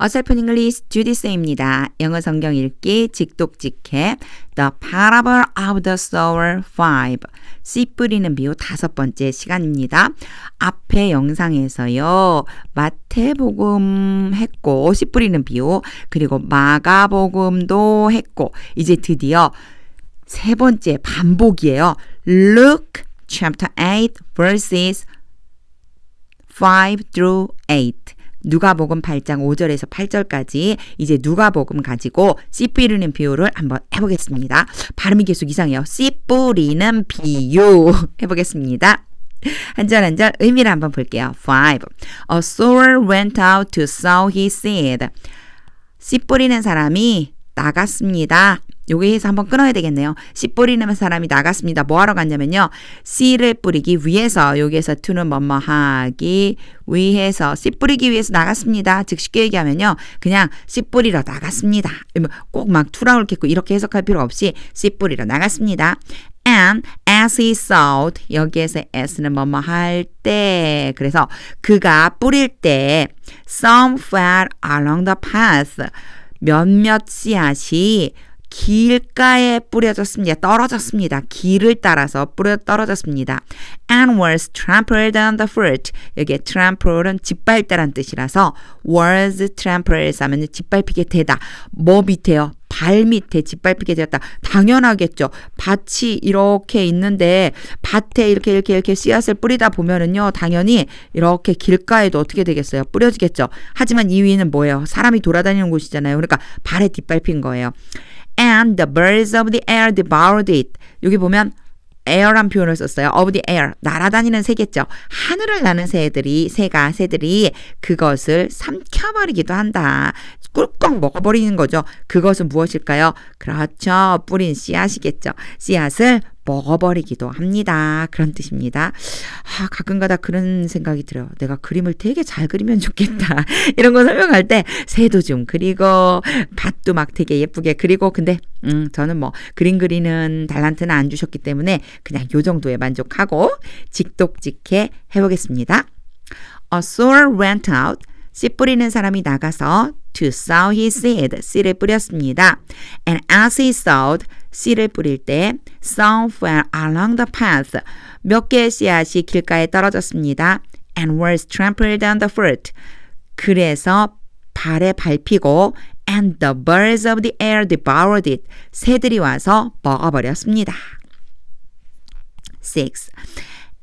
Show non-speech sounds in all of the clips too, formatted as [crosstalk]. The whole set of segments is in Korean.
어설픈 잉글리시 주디스입니다. 영어 성경 읽기 직독직해 The Parable of the Sower 5 씨 뿌리는 비유 다섯 번째 시간입니다. 앞에 영상에서요. 마태복음 했고 씨 뿌리는 비유 그리고 마가복음도 했고 이제 드디어 세 번째 반복이에요. Luke chapter 8 verses 5 through 8 누가복음 8장 5절에서 8절까지 이제 누가복음 가지고 씨 뿌리는 비유를 한번 해보겠습니다. 발음이 계속 이상해요. 씨 뿌리는 비유 [laughs] 해보겠습니다. 한절 한절 의미를 한번 볼게요. 5. A sower went out to sow his seed. 씨 뿌리는 사람이 나갔습니다. 여기에서 한번 끊어야 되겠네요. 씨 뿌리는 사람이 나갔습니다. 뭐 하러 갔냐면요. 씨를 뿌리기 위해서 여기에서 to는 뭐뭐 하기 위해서 씨 뿌리기 위해서 나갔습니다. 즉 쉽게 얘기하면요. 그냥 씨 뿌리러 나갔습니다. 꼭막 투라울 겠고 이렇게 해석할 필요 없이 씨 뿌리러 나갔습니다. And as he sowed 여기에서 as는 뭐뭐 할 때 그래서 그가 뿌릴 때 some fell along the path 몇몇 씨앗이 길가에 뿌려졌습니다. 떨어졌습니다. 길을 따라서 뿌려 떨어졌습니다. And was trampled on the foot. 여기에 trample은 짓밟다란 뜻이라서 was trampled 하면 짓밟히게 되다. 뭐 밑에요? 발 밑에 짓밟히게 되었다. 당연하겠죠. 밭이 이렇게 있는데 밭에 이렇게 이렇게 이렇게 씨앗을 뿌리다 보면은요. 당연히 이렇게 길가에도 어떻게 되겠어요? 뿌려지겠죠. 하지만 이 위는 뭐예요? 사람이 돌아다니는 곳이잖아요. 그러니까 발에 뒷밟힌 거예요. And the birds of the air devoured it. 여기 보면 air란 표현을 썼어요. of the air. 날아다니는 새겠죠. 하늘을 나는 새들이, 새가, 새들이 그것을 삼켜버리기도 한다. 꿀꺽 먹어버리는 거죠. 그것은 무엇일까요? 그렇죠. 뿌린 씨앗이겠죠. 씨앗을 먹어버리기도 합니다. 그런 뜻입니다. 아, 가끔가다 그런 생각이 들어요. 내가 그림을 되게 잘 그리면 좋겠다. [laughs] 이런 거 설명할 때 새도 좀 그리고 밭도 막 되게 예쁘게 그리고 근데 음, 저는 뭐 그림 그리는 달란트는 안 주셨기 때문에 그냥 요 정도에 만족하고 직독직해 해보겠습니다. A sower went out. 씨 뿌리는 사람이 나가서 to sow his seed, 씨를 뿌렸습니다. And as he sowed, 씨를 뿌릴 때 some fell along the path. 몇 개의 씨앗이 길가에 떨어졌습니다. And was trampled on the foot. 그래서 발에 밟히고 and the birds of the air devoured it. 새들이 와서 먹어버렸습니다. 6.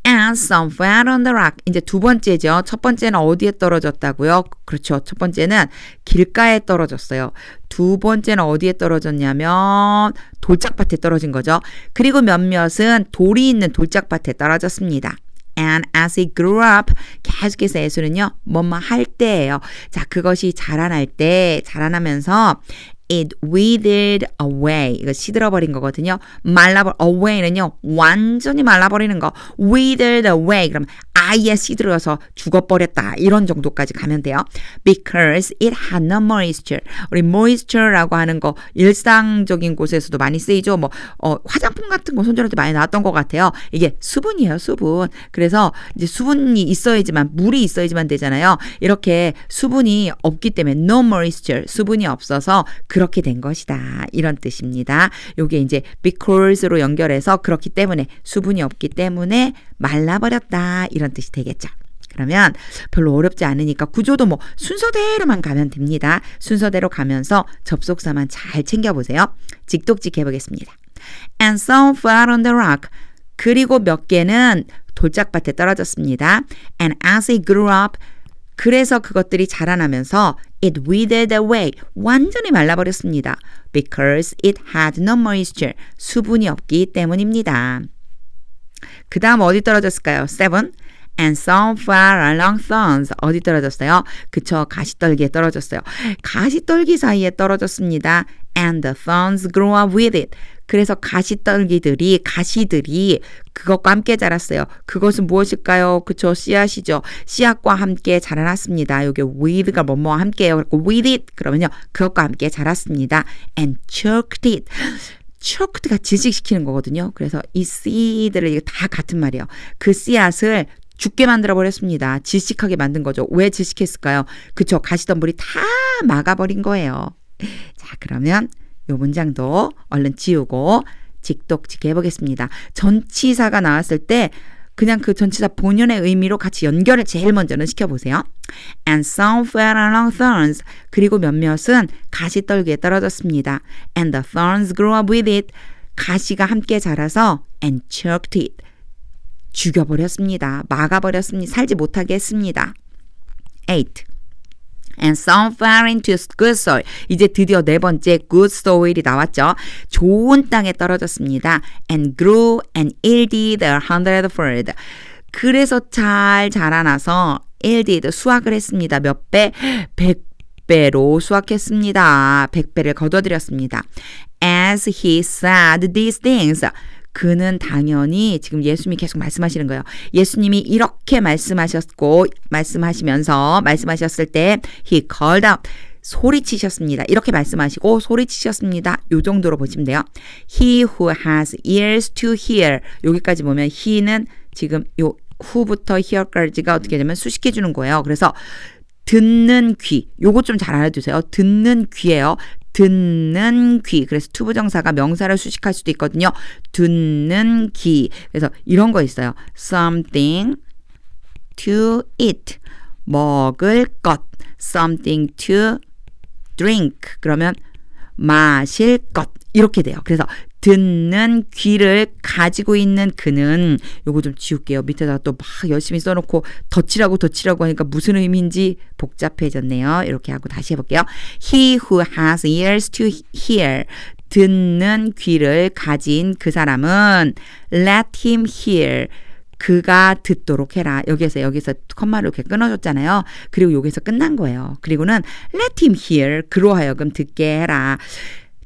And some fell on the rock. 이제 두 번째죠. 첫 번째는 어디에 떨어졌다고요? 그렇죠. 첫 번째는 길가에 떨어졌어요. 두 번째는 어디에 떨어졌냐면 돌짝밭에 떨어진 거죠. 그리고 몇몇은 돌이 있는 돌짝밭에 떨어졌습니다. And as he grew up, 계속해서 예수는요, 뭐뭐 할 때예요. 자, 그것이 자라날 때, 자라나면서 it withered away. 이거 시들어버린 거거든요. 말라버, away는요, 완전히 말라버리는 거. withered away. 그럼 아예 시들어서 죽어버렸다. 이런 정도까지 가면 돼요. Because it had no moisture. 우리 moisture라고 하는 거 일상적인 곳에서도 많이 쓰이죠. 뭐, 어, 화장품 같은 거 손질할 때 많이 나왔던 것 같아요. 이게 수분이에요, 수분. 그래서 이제 수분이 있어야지만, 물이 있어야지만 되잖아요. 이렇게 수분이 없기 때문에 no moisture. 수분이 없어서 그렇게 된 것이다. 이런 뜻입니다. 요게 이제 because로 연결해서 그렇기 때문에 수분이 없기 때문에 말라버렸다. 이런 뜻이 되겠죠. 그러면 별로 어렵지 않으니까 구조도 뭐 순서대로만 가면 됩니다. 순서대로 가면서 접속사만 잘 챙겨보세요. 직독직 해보겠습니다. And some fell on the rock. 그리고 몇 개는 돌짝밭에 떨어졌습니다. And as he grew up, 그래서 그것들이 자라나면서 it withered away. 완전히 말라버렸습니다. Because it had no moisture. 수분이 없기 때문입니다. 그 다음 어디 떨어졌을까요? 7. And some fell along thorns. 어디 떨어졌어요? 그쵸. 가시떨기에 떨어졌어요. 가시떨기 사이에 떨어졌습니다. And the thorns grew up with it. 그래서 가시떨기들이, 가시들이 그것과 함께 자랐어요. 그것은 무엇일까요? 그쵸. 씨앗이죠. 씨앗과 함께 자라났습니다. 여기 with가 뭐뭐와 함께요. with it. 그러면요. 그것과 함께 자랐습니다. And choked it. 초크트가 질식시키는 거거든요. 그래서 이 씨드를 다 같은 말이에요. 그 씨앗을 죽게 만들어 버렸습니다. 질식하게 만든 거죠. 왜 질식했을까요? 그쵸. 가시덤불이 다 막아버린 거예요. 자, 그러면 요 문장도 얼른 지우고 직독직 해보겠습니다. 전치사가 나왔을 때 그냥 그 전치사 본연의 의미로 같이 연결을 제일 먼저는 시켜보세요. And some fell along thorns. 그리고 몇몇은 가시 떨기에 떨어졌습니다. And the thorns grew up with it. 가시가 함께 자라서 and choked it. 죽여버렸습니다. 막아버렸습니다. 살지 못하게 했습니다. 8. And some fell into good soil. 이제 드디어 네 번째 good soil이 나왔죠. 좋은 땅에 떨어졌습니다. And grew and yielded a hundredfold. 그래서 잘 자라나서 yielded 수확을 했습니다. 몇 배? 100배로 수확했습니다. 100배를 거둬들였습니다. As he said these things. 그는 당연히 지금 예수님이 계속 말씀하시는 거예요. 예수님이 이렇게 말씀하셨고 말씀하시면서 말씀하셨을 때 he called out 소리치셨습니다. 이렇게 말씀하시고 소리치셨습니다. 요 정도로 보시면 돼요. He who has ears to hear 여기까지 보면 he는 지금 요 who부터 here까지가 어떻게 되면 수식해 주는 거예요. 그래서 듣는 귀 요거 좀 잘 알아두세요. 듣는 귀예요. 듣는 귀. 그래서 투부정사가 명사를 수식할 수도 있거든요. 듣는 귀. 그래서 이런 거 있어요. something to eat. 먹을 것. something to drink. 그러면 마실 것. 이렇게 돼요. 그래서 듣는 귀를 가지고 있는 그는 요거 좀 지울게요. 밑에다가 또 막 열심히 써놓고 덧칠하고 덧칠하고 하니까 무슨 의미인지 복잡해졌네요. 이렇게 하고 다시 해볼게요. He who has ears to hear 듣는 귀를 가진 그 사람은 let him hear 그가 듣도록 해라. 여기에서 여기서 컴마를 이렇게 끊어줬잖아요. 그리고 여기서 끝난 거예요. 그리고는 let him hear 그로 하여금 듣게 해라.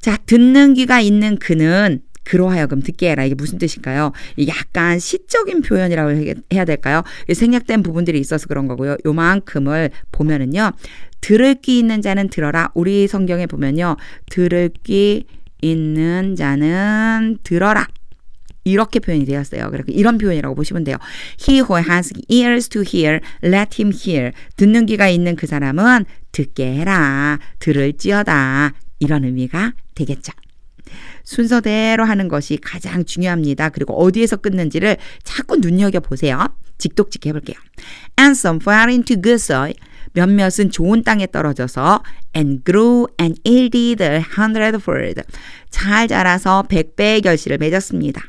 자, 듣는 귀가 있는 그는 그로 하여금 듣게 해라. 이게 무슨 뜻일까요? 약간 시적인 표현이라고 해야 될까요? 생략된 부분들이 있어서 그런 거고요. 요만큼을 보면은요. 들을 귀 있는 자는 들어라. 우리 성경에 보면요. 들을 귀 있는 자는 들어라. 이렇게 표현이 되었어요. 그래서 이런 표현이라고 보시면 돼요. He who has ears to hear, let him hear. 듣는 귀가 있는 그 사람은 듣게 해라. 들을지어다. 이런 의미가 되겠죠. 순서대로 하는 것이 가장 중요합니다. 그리고 어디에서 끊는지를 자꾸 눈여겨보세요. 직독직 해볼게요. And some fell into good soil. 몇몇은 좋은 땅에 떨어져서 and grew and yielded hundredfold. 잘 자라서 백배의 결실을 맺었습니다.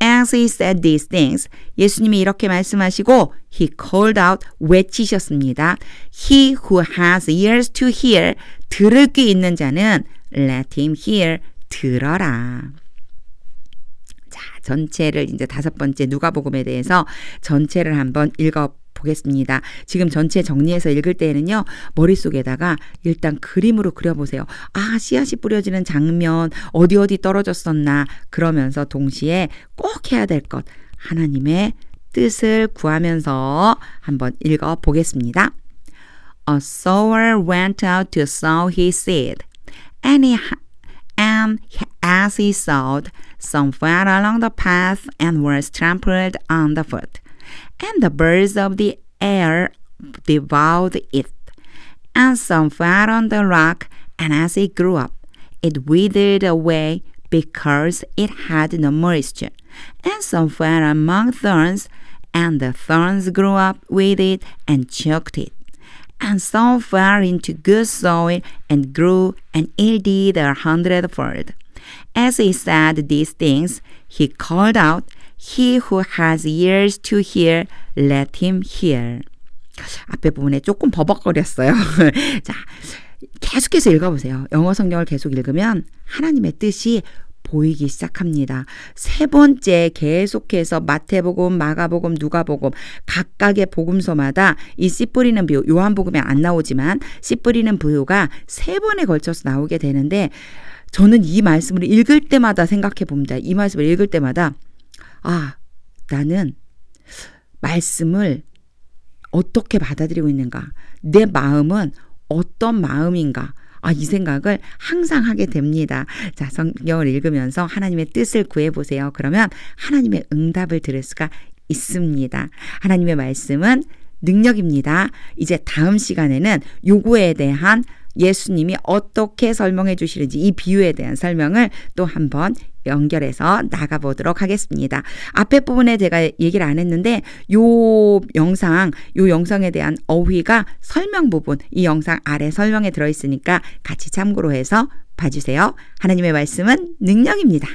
As he said these things, 예수님이 이렇게 말씀하시고 he called out 외치셨습니다. He who has ears to hear 들을 귀 있는 자는 let him hear 들어라. 자, 전체를 이제 다섯 번째 누가복음에 대해서 전체를 한번 읽어 보겠습니다. 지금 전체 정리해서 읽을 때에는요, 머릿속에다가 일단 그림으로 그려보세요. 아, 씨앗이 뿌려지는 장면, 어디 어디 떨어졌었나, 그러면서 동시에 꼭 해야 될 것, 하나님의 뜻을 구하면서 한번 읽어 보겠습니다. A sower went out to sow his seed. And, he, and as he sowed, some fell along the path and were trampled on the foot. And the birds of the air devoured it. And some fell on the rock, and as it grew up, it withered away because it had no moisture. And some fell among thorns, and the thorns grew up with it and choked it and some fell into good soil and grew and yielded a hundredfold. As he said these things, he called out, He who has ears to hear, let him hear. 앞에 부분에 조금 버벅거렸어요. [laughs] 자, 계속해서 읽어보세요. 영어 성경을 계속 읽으면 하나님의 뜻이 보이기 시작합니다. 세 번째 계속해서 마태복음, 마가복음, 누가복음 각각의 복음서마다 이 씨 뿌리는 비유 요한복음에 안 나오지만 씨 뿌리는 비유가 세 번에 걸쳐서 나오게 되는데 저는 이 말씀을 읽을 때마다 생각해 봅니다. 이 말씀을 읽을 때마다 아, 나는 말씀을 어떻게 받아들이고 있는가? 내 마음은 어떤 마음인가? 아, 이 생각을 항상 하게 됩니다. 자, 성경을 읽으면서 하나님의 뜻을 구해보세요. 그러면 하나님의 응답을 들을 수가 있습니다. 하나님의 말씀은 능력입니다. 이제 다음 시간에는 요구에 대한 예수님이 어떻게 설명해 주시는지 이 비유에 대한 설명을 또 한번 연결해서 나가보도록 하겠습니다. 앞에 부분에 제가 얘기를 안 했는데 요 영상, 요 영상에 대한 어휘가 설명 부분, 이 영상 아래 설명에 들어있으니까 같이 참고로 해서 봐주세요. 하나님의 말씀은 능력입니다.